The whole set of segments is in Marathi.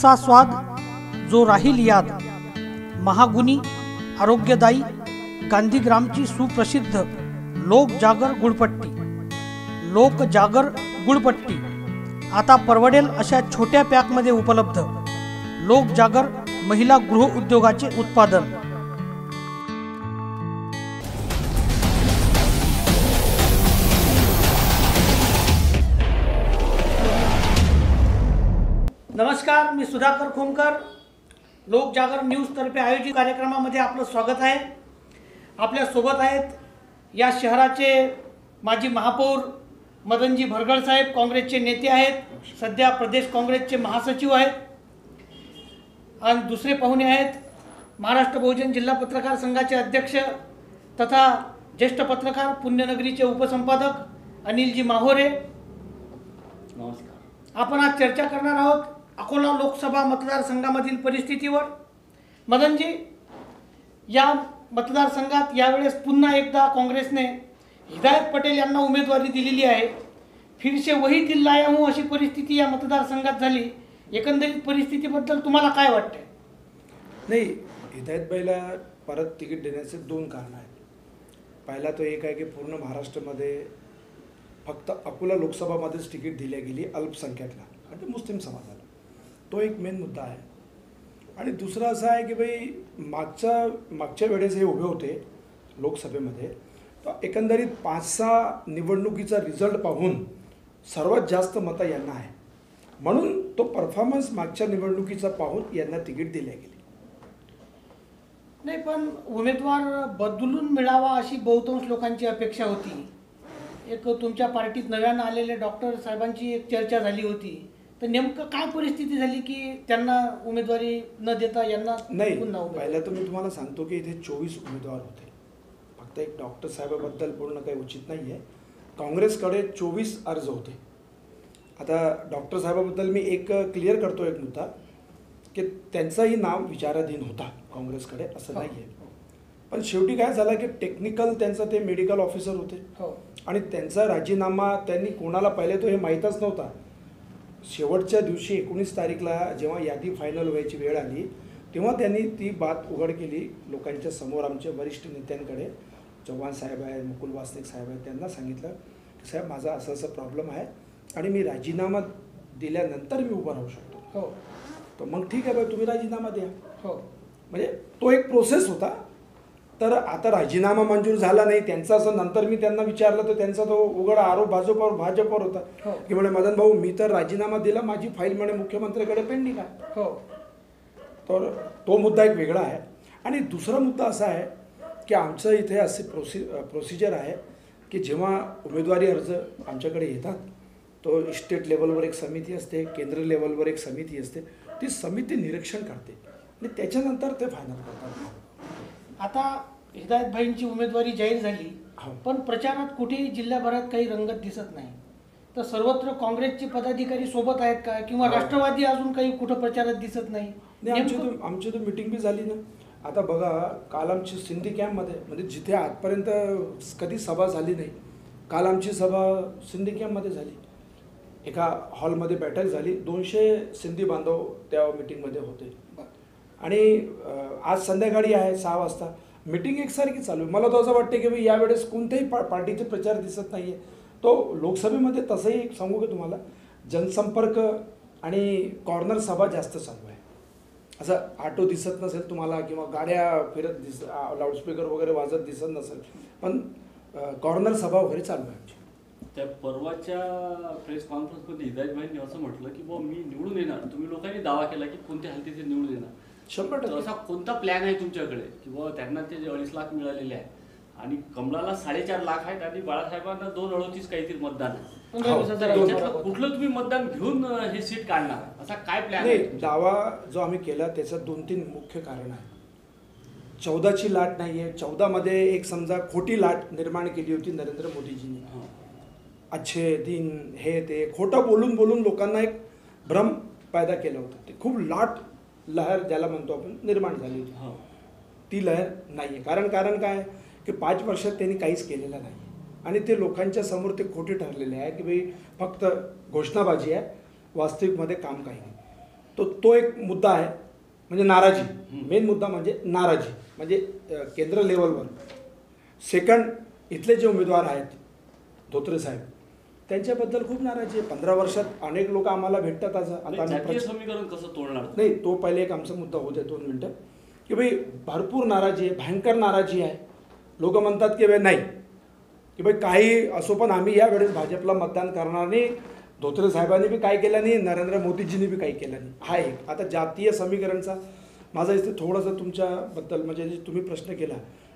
असा स्वाद जो राहील याद महागुणी आरोग्यदायी गांधीग्रामची सुप्रसिद्ध लोकजागर गुळपट्टी. लोकजागर गुळपट्टी. आता परवडेल अशा छोट्या पॅकमध्ये उपलब्ध. लोकजागर महिला गृह उद्योगाचे उत्पादन. नमस्कार मी सुधाकर खोमकर. लोक जागर न्यूजतर्फे आयोजित कार्यक्रमामध्ये आपलं स्वागत आहे. आपल्यासोबत आहेत या शहराचे माजी महापौर मदनजी भरगळ साहेब काँग्रेसचे नेते आहेत. सध्या प्रदेश काँग्रेसचे महासचिव आहेत. आणि दुसरे पाहुणे आहेत. महाराष्ट्र बहुजन जिल्हा पत्रकार संघाचे अध्यक्ष तथा ज्येष्ठ पत्रकार पुण्यनगरीचे उपसंपादक अनिलजी माहोरे. नमस्कार. आपण आज चर्चा करणार आहोत अकोला लोकसभा मतदारसंघामधील परिस्थितीवर? मदनजी या मतदारसंघात यावेळेस पुन्हा एकदा काँग्रेसने हिदायत पटेल यांना उमेदवारी दिलेली आहे. फिरसे वही दिल लाया अशी परिस्थिती या मतदारसंघात झाली. एकंदरीत परिस्थितीबद्दल तुम्हाला काय वाटतं नाही हिदायतबाईला परत तिकीट देण्याचे दोन कारण आहेत. पहिला तो एक आहे की पूर्ण महाराष्ट्रामध्ये फक्त अकोला लोकसभामध्येच तिकीट दिली गेली अल्पसंख्याकला. म्हणजे मुस्लिम समाजाला तो एक मेन मुद्दा आहे. आणि दुसरा असा आहे की भाई मागच्या मागच्या वेळेस हे उभे होते लोकसभेमध्ये तर एकंदरीत पाच सहा निवडणुकीचा रिझल्ट पाहून सर्वात जास्त मतं यांना आहे. म्हणून तो परफॉर्मन्स मागच्या निवडणुकीचा पाहून यांना तिकीट दिले गेली. नाही पण उमेदवार बदलून मिळावा अशी बहुतांश लोकांची अपेक्षा होती. एक तुमच्या पार्टीत नव्यानं आलेले डॉक्टर साहेबांची एक चर्चा झाली होती. तर नेमकं काय परिस्थिती झाली की त्यांना उमेदवारी न देता यांना नाही पुन्हा उमेदवारी? पहिलं तर मी तुम्हाला सांगतो की इथे चोवीस उमेदवार होते. फक्त एक डॉक्टर साहेबाबद्दल बोलणं काही उचित नाही आहे काँग्रेसकडे चोवीस अर्ज होते. आता डॉक्टर साहेबाबद्दल मी एक क्लिअर करतो एक मुद्दा की त्यांचंही नाव विचाराधीन होता काँग्रेसकडे असं हो. नाही आहे पण शेवटी काय झालं की टेक्निकल त्यांचं ते मेडिकल ऑफिसर होते. हो. आणि त्यांचा राजीनामा त्यांनी कोणाला पहिले तो हे माहीतच नव्हता. शेवटच्या दिवशी एकोणीस तारीखला जेव्हा यादी फायनल व्हायची वेळ आली तेव्हा त्यांनी ती बात उघड केली लोकांच्या समोर आमच्या वरिष्ठ नेत्यांकडे. चव्हाण साहेब आहेत मुकुल वासनिक साहेब आहेत त्यांना सांगितलं की साहेब माझा असं असं प्रॉब्लेम आहे आणि मी राजीनामा दिल्यानंतर मी उभं राहू शकतो. हो. तर मग ठीक आहे बाई तुम्ही राजीनामा द्या. हो. म्हणजे तो एक प्रोसेस होता. तर आता राजीनामा मंजूर झाला नाही त्यांचा असं नंतर मी त्यांना विचारलं तर त्यांचा तो उघड आरोप भाजपवर भाजपवर होता. हो. की म्हणे मदन भाऊ मी तर राजीनामा दिला माझी फाईल म्हणे मुख्यमंत्र्याकडे पेंडिंग आहे हो. तर तो मुद्दा एक वेगळा आहे. आणि दुसरा मुद्दा असा आहे की आमचं इथे असे प्रोसि प्रोसिजर आहे की जेव्हा उमेदवारी अर्ज आमच्याकडे येतात तो स्टेट लेवलवर एक समिती असते केंद्र लेवलवर एक समिती असते ती समिती निरीक्षण करते आणि त्याच्यानंतर ते फायनल करतात. आता हिदायतभाईंची उमेदवारी जाहीर झाली हो. पण प्रचारात कुठेही जिल्ह्याभरात काही रंगत दिसत नाही. तर सर्वत्र काँग्रेसचे पदाधिकारी सोबत आहेत का? किंवा हो. राष्ट्रवादी अजून काही कुठं प्रचारात दिसत नाही? नाही आमची तर आमची तर मिटिंग बी झाली ना. आता बघा काल आमची सिंधी कॅम्पमध्ये म्हणजे जिथे आजपर्यंत कधी सभा झाली नाही काल आमची सभा सिंधी कॅम्पमध्ये झाली. एका हॉलमध्ये बैठक झाली. दोनशे सिंधी बांधव त्या मिटिंगमध्ये होते. आणि आज संध्याकाळी आहे सहा वाजता. मिटिंग एकसारखी चालू आहे. मला तो असं वाटतं की यावेळेस कोणत्याही पा पार्टीचे प्रचार दिसत नाही आहे तो लोकसभेमध्ये तसंही एक सांगू की तुम्हाला? जनसंपर्क आणि कॉर्नर सभा जास्त चालू आहे. असं ऑटो दिसत नसेल तुम्हाला किंवा गाड्या फिरत दिस लाऊडस्पीकर वगैरे वाजत दिसत नसेल. पण कॉर्नर सभा वगैरे चालू आहे आमची. त्या परवाच्या प्रेस कॉन्फरन्समध्ये हिदायतभाईंनी असं म्हटलं की बुवा मी निवडून येणार. तुम्ही लोकांनी दावा केला की कोणत्या हलतीचे निवडून येणार. शंभर टक्के. असा कोणता प्लॅन आहे तुमच्याकडे? की बुवा त्यांना ते जे अडीच लाख मिळालेले आहे आणि कमळाला साडेचार लाख आहेत आणि बाळासाहेबांना दोन अडोतीस काहीतरी मतदान आहे. कुठलं तुम्ही मतदान घेऊन हे सीट काढणार? असा काय प्लॅन नाही आहे? दावा जो आम्ही केला त्याचं दोन तीन मुख्य कारण आहे. चौदाची लाट नाही आहे. चौदामध्ये एक समजा खोटी लाट निर्माण केली होती नरेंद्र मोदीजींनी. अच्छे दिन हे ते खोटं बोलून बोलून लोकांना एक भ्रम पैदा केलं होतं. ते खूप लाट लहर ज्याला म्हणतो आपण निर्माण झाली होती. हो. ती लहर नाही आहे कारण कारण काय? की पाच वर्षात त्यांनी काहीच केलेलं नाही. आणि ते लोकांच्या समोर ते खोटे ठरलेले आहे की भाई फक्त घोषणाबाजी आहे वास्तविकमध्ये काम काही नाही. तो तो एक मुद्दा आहे म्हणजे नाराजी. मेन मुद्दा म्हणजे नाराजी. म्हणजे केंद्र लेवलवर. सेकंड इथले जे उमेदवार आहेत धोत्रे साहेब त्यांच्याबद्दल खूप नाराजी आहे. पंधरा वर्षात अनेक लोक आम्हाला भेटतात आज. आता आम्ही जातीय प्रच- समीकरण कसं तोडणार? नाही तो पहिले एक आमचा मुद्दा होते दोन मिनटं. की भाई भरपूर नाराजी आहे भयंकर नाराजी आहे. लोक म्हणतात की भाई नाही. की भाई काही असो पण आम्ही यावेळेस भाजपला मतदान करणार नाही. धोत्रे साहेबांनी बी काय केलं नाही नरेंद्र मोदीजींनी बी काही केलं नाही. हा एक. आता जातीय समीकरणचा माझा इथे थोडंसं तुमच्याबद्दल म्हणजे जे तुम्ही प्रश्न केला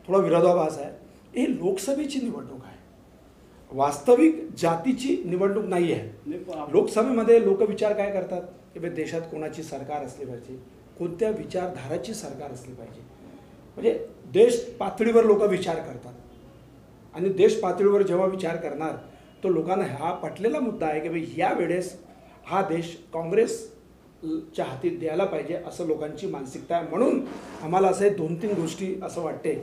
थोडा विरोधाभास आहे. ही लोकसभेची निवडणूक आहे. वास्तविक जातीची निवडणूक नाही आहे. लोकसभेमध्ये लोक विचार काय करतात? की देशात कोणाची सरकार असली पाहिजे? कोणत्या विचारधाराची सरकार असली पाहिजे? म्हणजे देश पातळीवर लोक विचार करतात. आणि देश पातळीवर जेव्हा विचार करणार तो लोकांना हा पटलेला मुद्दा आहे की भाई या वेळेस हा देश काँग्रेसच्या हाती द्यायला पाहिजे असं लोकांची मानसिकता आहे. म्हणून आम्हाला असं हे दोन तीन गोष्टी असं वाटते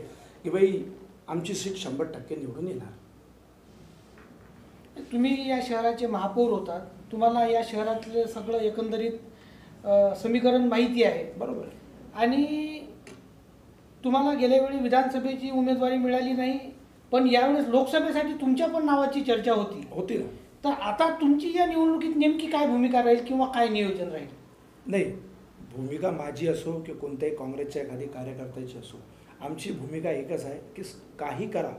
की भाई आमची सीट शंभर टक्के निवडून येणार. तुम्ही या शहराचे महापौर होतात. तुम्हाला या शहरातलं सगळं एकंदरीत अ, समीकरण माहिती आहे. बरोबर. आहे आणि तुम्हाला गेल्या वेळी विधानसभेची उमेदवारी मिळाली नाही पण यावेळेस लोकसभेसाठी तुमच्या पण नावाची चर्चा होती. होती ना. तर आता तुमची या निवडणुकीत नेमकी काय भूमिका राहील किंवा काय नियोजन राहील? नाही. भूमिका माझी असो की कोणत्याही काँग्रेसच्या एखादी कार्यकर्त्याची असो आमची भूमिका एकच आहे की स- काही करा.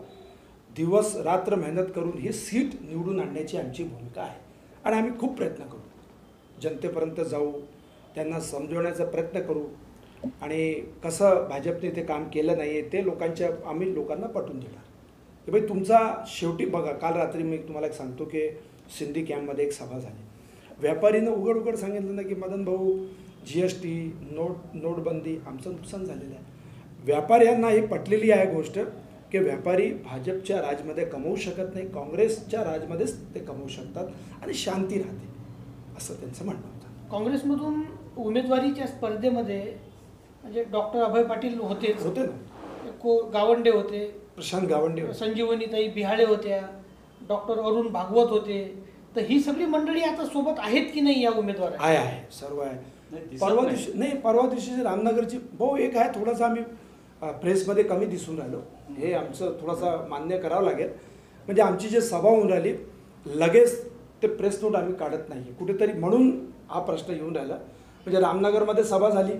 दिवस रात्र मेहनत करून ही सीट निवडून आणण्याची आमची भूमिका आहे. आणि आम्ही खूप प्रयत्न करू. जनतेपर्यंत जाऊ त्यांना समजवण्याचा प्रयत्न करू. आणि कसं भाजपने ते काम केलं नाही आहे ते लोकांच्या आम्ही लोकांना पटवून देणार. की भाई तुमचा शेवटी बघा काल रात्री मी तुम्हाला एक सांगतो की सिंधी कॅम्पमध्ये एक सभा झाली. व्यापारीनं उघड उघड सांगितलं ना की मदन भाऊ जी एस टी नोट नोटबंदी आमचं नुकसान झालेलं आहे. व्यापाऱ्यांना ही पटलेली आहे गोष्ट. की व्यापारी भाजपच्या राजमध्ये कमवू शकत नाही काँग्रेसच्या राजमध्येच ते कमवू शकतात आणि शांती राहते असं त्यांचं म्हणणं होतं. काँग्रेसमधून उमेदवारीच्या स्पर्धेमध्ये म्हणजे डॉक्टर अभय पाटील होतेच. होते ना. को गावंडे होते. प्रशांत गावंडे होते. संजीवनीताई बिहाळे होत्या. डॉक्टर अरुण भागवत होते. तर ही सगळी मंडळी आता सोबत आहेत की नाही या उमेदवार आहे आहे सर्व आहे. परवा नाही. दिवशी नाही परवा दिवशी रामनगरची भाऊ एक आहे थोडासा आम्ही प्रेसमध्ये कमी दिसून राहिलो. हे आमचं थोडासा मान्य करावं लागेल. म्हणजे आमची जी सभा होऊन राहिली लगेच ते प्रेस नोट आम्ही काढत नाही. कुठेतरी म्हणून हा प्रश्न येऊन राहिला. म्हणजे रामनगरमध्ये सभा झाली.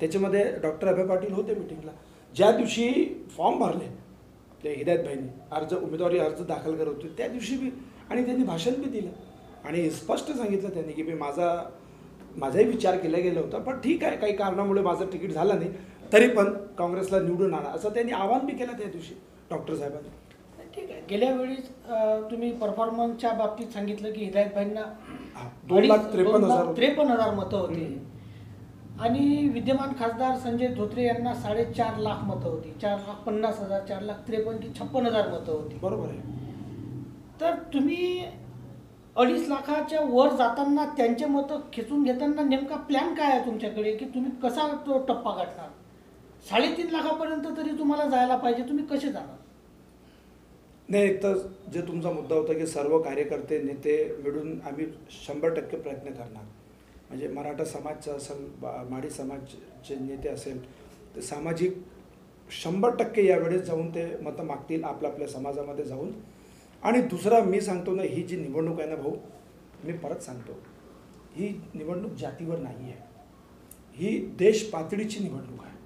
त्याच्यामध्ये डॉक्टर अभय पाटील होते मिटिंगला. ज्या दिवशी फॉर्म भरले ते हिदायतभाईंनी अर्ज उमेदवारी अर्ज दाखल करत होते त्या दिवशी बी. आणि त्यांनी भाषण बी दिलं. आणि स्पष्ट सांगितलं त्यांनी की मी माझा माझाही विचार केला गेला होता. पण ठीक आहे काही कारणामुळे माझं तिकीट झालं नाही. तरी पण काँग्रेसला निवडून आणा. असं त्यांनी आवाहन बी केलं त्या दिवशी डॉक्टर साहेबांनी. ठीक आहे. गेल्या वेळीच तुम्ही परफॉर्मन्सच्या बाबतीत सांगितलं की हिदायत भाईंना हा, दोन लाख त्रेपन्न हजार. त्रेपन्न हजार मतं होती. आणि विद्यमान खासदार संजय धोत्रे यांना साडेचार लाख मतं होती. चार लाख पन्नास हजार चार लाख त्रेपन्न की छप्पन हजार मतं होती. बरोबर आहे. तर तुम्ही अडीच लाखाच्या वर जाताना त्यांचे मतं खेचून घेताना नेमका प्लॅन काय आहे तुमच्याकडे? की तुम्ही कसा तो टप्पा गाठणार? साडेतीन लाखापर्यंत तरी तुम्हाला जायला पाहिजे. तुम्ही कसे जाणार? नाही तर जे तुमचा मुद्दा होता की सर्व कार्यकर्ते नेते मिळून आम्ही शंभर टक्के प्रयत्न करणार. म्हणजे मराठा समाजचा असेल बा- माडी समाजचे नेते असेल ते सामाजिक शंभर टक्के यावेळेस जाऊन ते मतं मागतील आपल्या आपल्या समाजामध्ये जाऊन. आणि दुसरा मी सांगतो ना ही जी निवडणूक आहे ना भाऊ मी परत सांगतो ही निवडणूक जातीवर नाही आहे ही देश पातळीची निवडणूक आहे.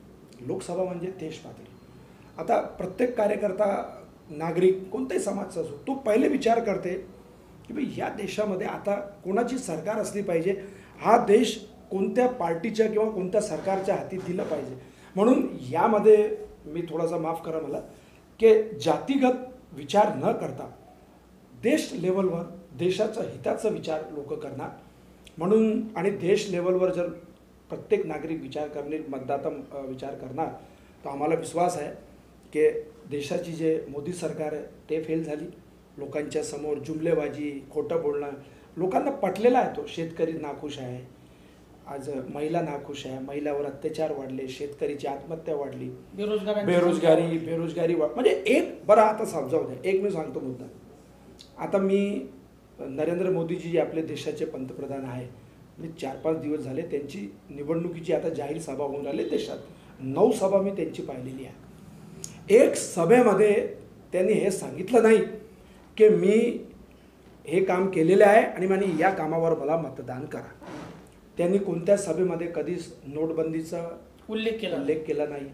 लोकसभा म्हणजे देश पातळी. आता प्रत्येक कार्यकर्ता नागरिक कोणताही समाजचा असो तो पहिले विचार करते की भाई या देशामध्ये आता कोणाची सरकार असली पाहिजे? हा देश कोणत्या पार्टीच्या किंवा कोणत्या सरकारच्या हाती दिलं पाहिजे? म्हणून यामध्ये मी थोडासा माफ करा मला की जातीगत विचार न करता देश लेवलवर देशाचा हिताचा विचार लोक करणार. म्हणून आणि देश लेवलवर जर प्रत्येक नागरिक विचार करणे मतदाता विचार करणार. तर आम्हाला विश्वास आहे की देशाची जे मोदी सरकार आहे ते फेल झाली. लोकांच्या समोर जुमलेबाजी खोटं बोलणं लोकांना पटलेला आहे तो. शेतकरी नाखुश आहे. आज महिला नाखुश आहे. महिलावर अत्याचार वाढले शेतकरीची आत्महत्या वाढली. बेरोजगार बेरोजगारी बेरोजगारी वाढ म्हणजे एक बरं आता समजावू द्या. एक मी सांगतो मुद्दा. आता मी नरेंद्र मोदीजी जे आपल्या देशाचे पंतप्रधान आहे. म्हणजे चार पाच दिवस झाले त्यांची निवडणुकीची आता जाहीर सभा होऊन राहिली. देशात नऊ सभा मी त्यांची पाहिलेली आहे. एक सभेमध्ये त्यांनी हे सांगितलं नाही की मी हे काम केलेले आहे आणि म्हणे या कामावर मला मतदान करा. त्यांनी कोणत्या सभेमध्ये कधीच नोटबंदीचा उल्लेख केला उल्लेख केला नाही.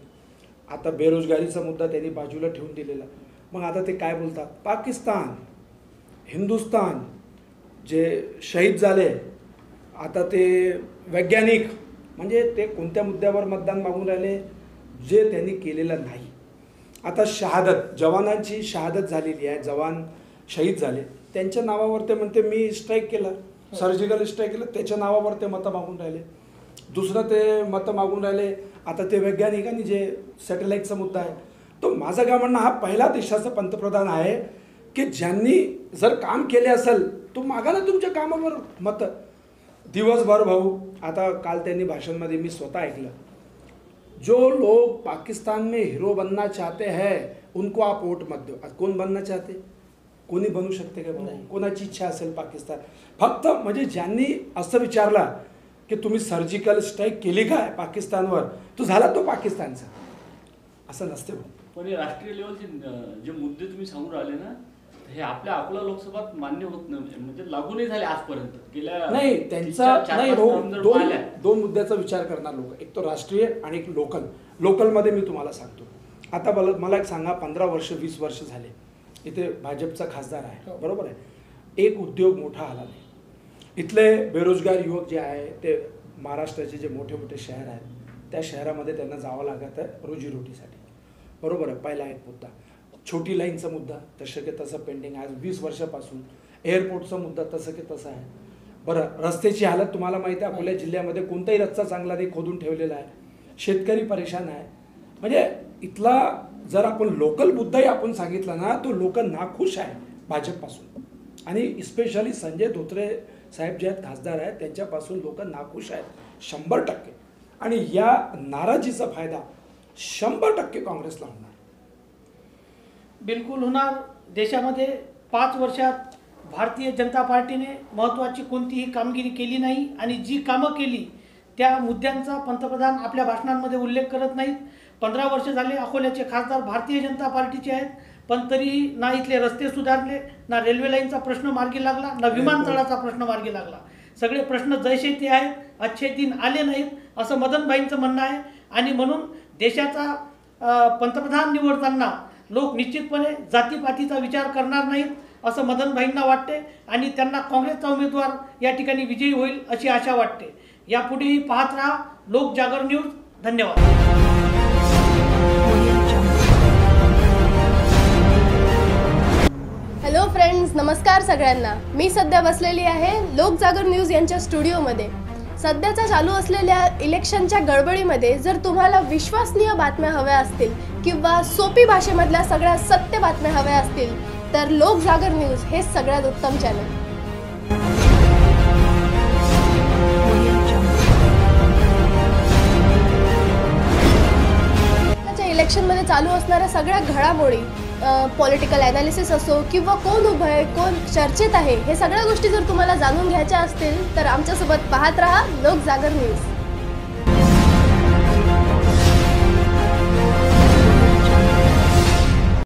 आता बेरोजगारीचा मुद्दा त्यांनी बाजूला ठेवून दिलेला. मग आता ते काय बोलतात? पाकिस्तान हिंदुस्तान जे शहीद झाले आता ते वैज्ञानिक म्हणजे ते कोणत्या मुद्द्यावर मतदान मागून राहिले जे त्यांनी केलेलं नाही. आता शहादत जवानांची शहादत झालेली आहे जवान शहीद झाले. त्यांच्या नावावर ते म्हणते मी स्ट्राईक केलं सर्जिकल स्ट्राईक केलं त्याच्या नावावर ते मतं मागून राहिले. दुसरं ते मतं मागून राहिले. आता ते वैज्ञानिकांनी जे सॅटेलाईटचा मुद्दा आहे तो माझं काय म्हणणं हा पहिला देशाचा पंतप्रधान आहे की ज्यांनी जर काम केले असेल तो मागा ना तुमच्या कामावर मतं. दिवसभर भाऊ आता काल त्यांनी भाषणमध्ये मी स्वतः ऐकलं. जो लोग पाकिस्तान में हीरो बनना चाहते हैं उनको आप वोट मत दो. कोण बनना चाहते? कोणी बनू शकते का भाऊ. कोणाची इच्छा असेल पाकिस्तान? फक्त म्हणजे ज्यांनी असं विचारला की तुम्ही सर्जिकल स्ट्राईक केली काय पाकिस्तानवर? तो झाला तो पाकिस्तानचा. असं नसते भाऊ. पण हे राष्ट्रीय लेवलचे जे मुद्दे तुम्ही सांगून राहिले ना हे आपल्या अकोला लोकसभात मान्य होत नाही म्हणजे लागू नाही झाले आजपर्यंत. गेल्या नाही त्यांचा नाही दोन मुद्द्याचा विचार करणार लोक. एक तो राष्ट्रीय आणि एक लोकल. लोकलमध्ये मी तुम्हाला सांगतो. आता मला मला एक सांगा पंधरा वर्ष वीस वर्ष झाले. इथे भाजपचा खासदार आहे. हो. बरोबर आहे? एक उद्योग मोठा आला नाही. इथले बेरोजगार युवक जे आहे ते महाराष्ट्राचे जे मोठे मोठे शहर आहेत त्या शहरामध्ये त्यांना जावं लागत आहे रोजीरोटीसाठी. बरोबर आहे? पहिला एक मुद्दा. छोटी लाईनचा मुद्दा तसं की तसं पेंडिंग आहे. आज वीस वर्षापासून एअरपोर्टचा मुद्दा तसं की तसं आहे. बरं रस्त्याची हालत तुम्हाला माहिती आहे अकोला जिल्ह्यामध्ये कोणताही रस्ता चांगला नाही खोदून ठेवलेला आहे. शेतकरी परेशान आहे. म्हणजे इथला जर आपण लोकल मुद्दाही आपण सांगितला ना तो लोक नाखुश आहे भाजपपासून. आणि स्पेशली संजय धोत्रे साहेब जे आहेत खासदार आहेत त्यांच्यापासून लोक नाखुश आहेत. शंभर टक्के. आणि या नाराजीचा फायदा शंभर टक्के काँग्रेसला होणार. बिलकुल होणार. देशामध्ये पाच वर्षात भारतीय जनता पार्टीने महत्त्वाची कोणतीही कामगिरी केली नाही आणि जी कामं केली त्या मुद्द्यांचा पंतप्रधान आपल्या भाषणांमध्ये उल्लेख करत नाहीत. पंधरा वर्ष झाले अकोल्याचे खासदार भारतीय जनता पार्टीचे आहेत पण तरीही ना इथले रस्ते सुधारले ना रेल्वे लाईनचा प्रश्न मार्गी लागला ना विमानतळाचा प्रश्न मार्गी लागला. सगळे प्रश्न जैसे ते आहेत अच्छे दिन आले नाहीत असं मदनभाईंचं म्हणणं आहे. आणि म्हणून देशाचा पंतप्रधान निवडताना लोक निश्चितपणे जातीपातीचा विचार करणार नाहीत असं मदनभाईंना वाटते आणि त्यांना काँग्रेसचा उमेदवार या ठिकाणी विजयी होईल अशी आशा वाटते. यापुढेही पाहत राहा लोकजागर न्यूज. धन्यवाद. हॅलो फ्रेंड्स नमस्कार सगळ्यांना. मी सध्या बसलेली आहे लोकजागर न्यूज यांच्या स्टुडिओमध्ये. सध्याच्या चालू असलेल्या इलेक्शनच्या गडबडीमध्ये जर तुम्हाला विश्वसनीय बातम्या हव्या असतील किंवा सोपी भाषेमधल्या सगळ्या सत्य बातम्या हव्या असतील तर लोकजागर न्यूज हे सगळ्यात उत्तम चॅनल इलेक्शनमध्ये चालू असणाऱ्या सगळ्या घडामोडी पॉलिटिकल ॲनालिसिस असो किंवा कोण उभं आहे कोण चर्चेत आहे हे सगळ्या गोष्टी जर तुम्हाला जाणून घ्यायच्या असतील तर आमच्यासोबत पाहत राहा लोक जागर न्यूज.